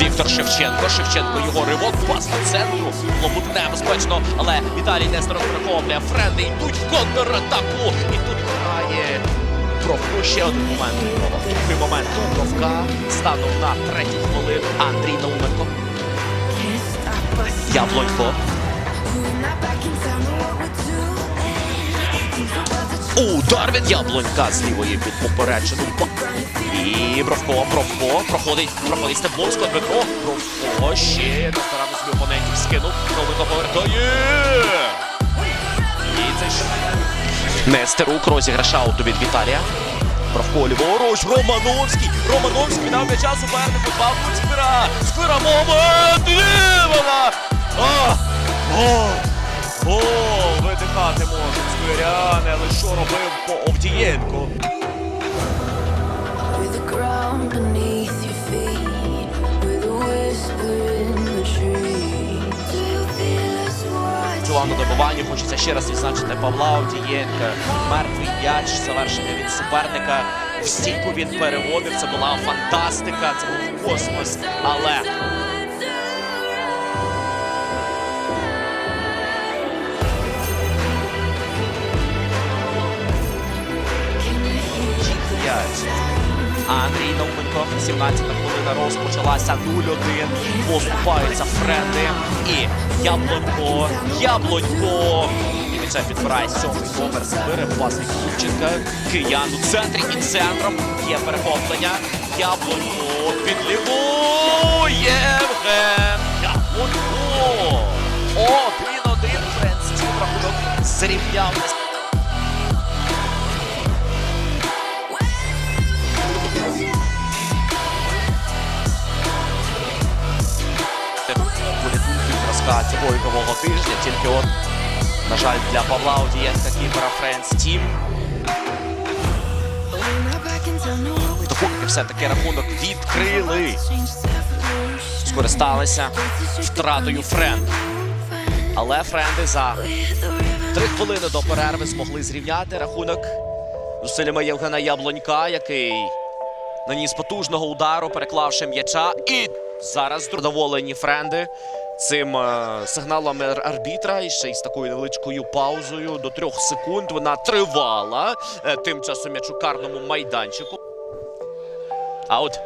Віктор Шевченко. Шевченко його ривок. Пас по центру. Бути небезпечно, але Віталій Нестеров перехоплює. Френди йдуть в контратаку. І тут Бровко. Ще один момент. Другий момент у Бровка. Станом на третю хвилину. Андрій Науменко. Яблонько. Удар від Яблонька з лівої під поперечину. І Бровко, Бровко проходить, проходить Стебловського, Дмитро. Бровко ще старався собі опонентів скинув. Новика повертає. Нестерук розіграш ауту від Віталія. Бровко ліворуч, Романовський. Романовський віддав м'яча супернику. Путь Сквира. Сквира момент. Лівана. А! О! О, видихати може сквиряни, але що робив по Овдієнко? Хочеться ще раз відзначити Павла Одієнка, Мертвий м'яч, завершення від суперника. В стійку він переводив. Це була фантастика, це був космос. Але Андрій Науменко, 17 хвилина розпочалася 0-1. Поступаються Френди. І Яблонько, Яблонько. І м'яча підбирає сьомий номер збире пасник Курченка. Киян у центрі і центром. Є перехоплення. Яблонько під ліву. Євген. Яблонько. Один-один. Френс Тім зразка цього ігрового тижня. Тільки от, на жаль, для Павла Одієнка кіпера Френс Тім. Допоки все-таки рахунок відкрили. Скористалися втратою Френд. Але Френди за три хвилини до перерви змогли зрівняти рахунок зусиллями Євгена Яблонька, який наніс потужного удару, переклавши м'яча. І зараз задоволені Френди цим е, сигналом арбітра і ще й з такою невеличкою паузою до трьох секунд. Вона тривала. Е, Тим часом м'яч у карному майданчику. Аут.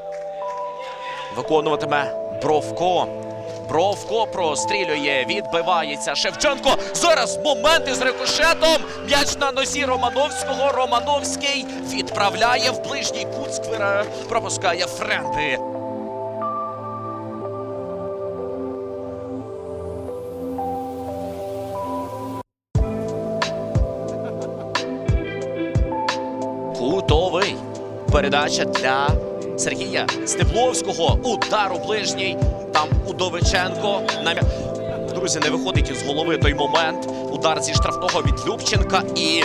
Виконуватиме Бровко. Бровко прострілює, відбивається Шевченко. Зараз моменти з рикошетом. М'яч на носі Романовського. Романовський відправляє в ближній кут сквера. Пропускає Френди. Кутовий. Передача для Сергія Стебловського. Удар у ближній. Там Удовиченко. На Друзі, не виходить із голови той момент. Удар зі штрафного від Любченка і.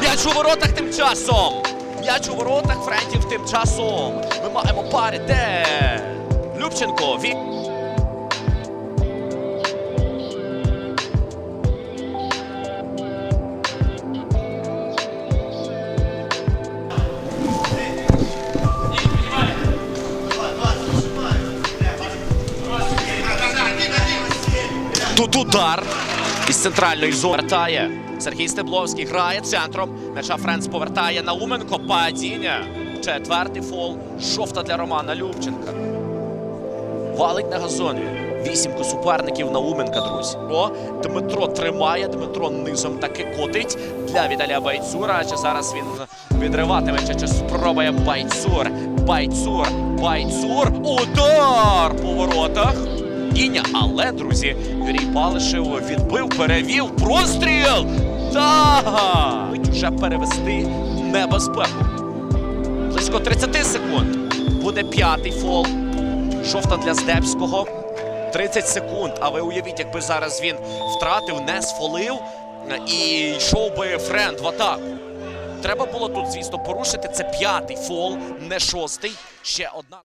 М'яч у воротах тим часом. М'яч у воротах френдів тим часом. Ми маємо пари. Де? Любченко. Він. Тут удар із центральної зони. Вертає. Сергій Стебловський грає центром. М'яча Френц повертає на Уменко. Падіння. Четвертий фол. Жовта для Романа Любченка. Валить на газоні. Вісімку суперників на Уменка, друзі. О, Дмитро тримає. Дмитро низом таки котить для Віталія Байцура. Чи зараз він відриватиме, чи, чи спробує Байцур. Байцур. Байцур. Удар по воротах. Кіння, але, друзі, Юрій Палишев відбив, перевів простріл. Так! Уже перевести небезпеку. Близько 30 секунд. Буде п'ятий фол. Жовта для Здебського. 30 секунд. А ви уявіть, якби зараз він втратив, не сфолив і йшов би френд в атаку. Треба було тут, звісно, порушити. Це п'ятий фол, не шостий. Ще одна.